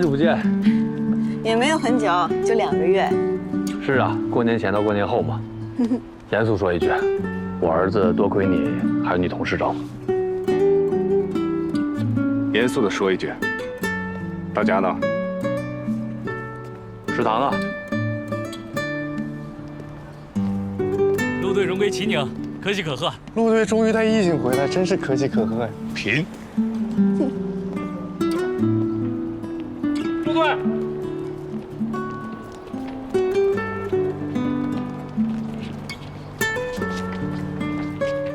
好久不见。也没有很久，就两个月。是啊，过年前到过年后嘛。严肃说一句，我儿子多亏你，还有你同事照顾。严肃的说一句，大家呢？食堂呢？陆队荣归秦宁，可喜可贺。陆队终于带异性回来，真是可喜可贺呀！贫。陆队。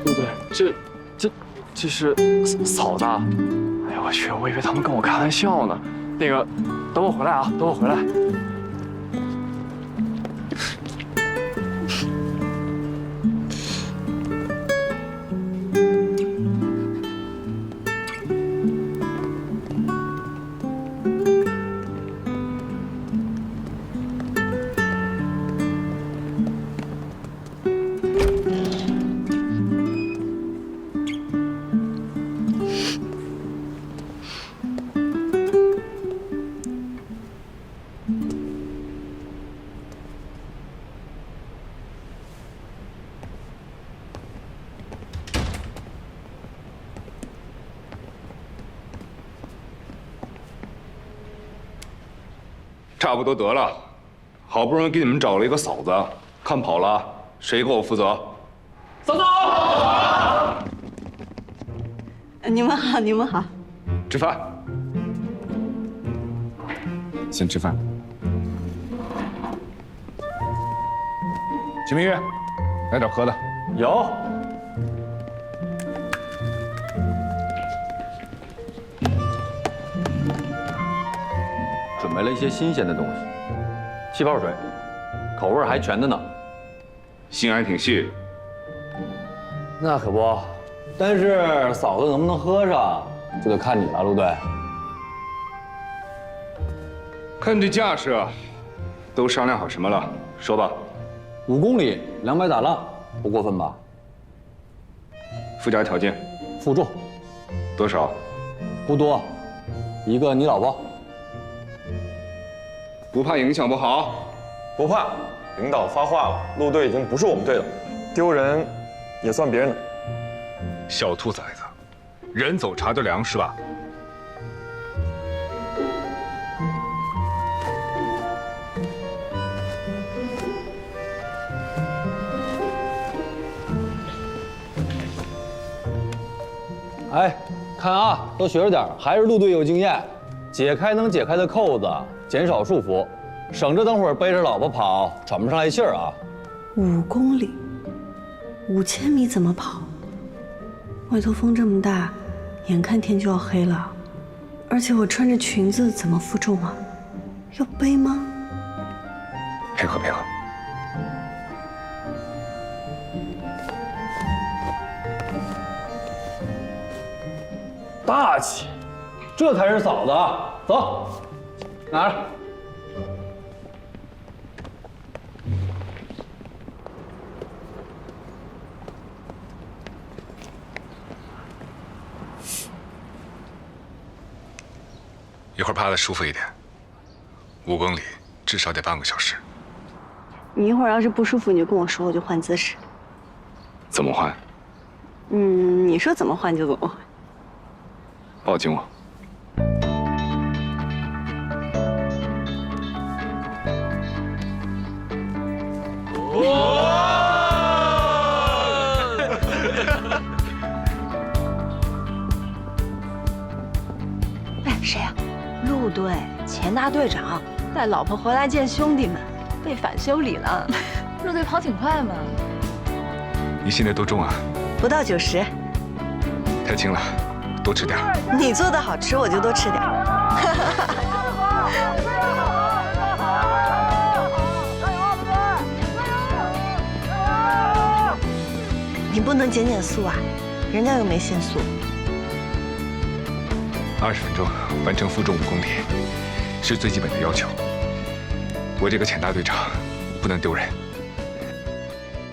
陆队，这、这、这是嫂子。哎呀，我去，我以为他们跟我开玩笑呢。那个，等我回来啊，等我回来。差不多得了，好不容易给你们找了一个嫂子，看跑了，谁给我负责？嫂嫂，你们好，你们好。吃饭，先吃饭。秦明月，来点喝的。有。准备了一些新鲜的东西，气泡水，口味还全的呢。心还挺细。那可不，但是嫂子能不能喝上，就得看你了，陆队。看这架势，都商量好什么了？说吧。五公里，两百打浪，不过分吧？附加条件。负重。多少？不多，一个你老婆。不怕影响不好？不怕，领导发话了，陆队已经不是我们队了，丢人也算别人的。小兔崽子，人走茶就凉是吧？哎，看啊，都学着点，还是陆队有经验，解开能解开的扣子，减少束缚，省着等会儿背着老婆跑，喘不上来气儿啊。五公里，五千米怎么跑？外头风这么大，眼看天就要黑了，而且我穿着裙子怎么负重啊？要背吗？配合配合。大气，这才是嫂子啊！走，拿着。一会儿趴的舒服一点。五公里至少得半个小时。你一会儿要是不舒服，你就跟我说，我就换姿势。怎么换？嗯，你说怎么换就怎么换。抱紧我。哎，谁呀？陆队钱大队长带老婆回来见兄弟们，被反修理了。陆队跑挺快嘛。你现在多重啊？不到九十。太轻了，多吃点。你做的好吃，我就多吃点。你不能减减速啊，人家又没限速。二十分钟完成负重五公里，是最基本的要求。我这个潜大队长不能丢人。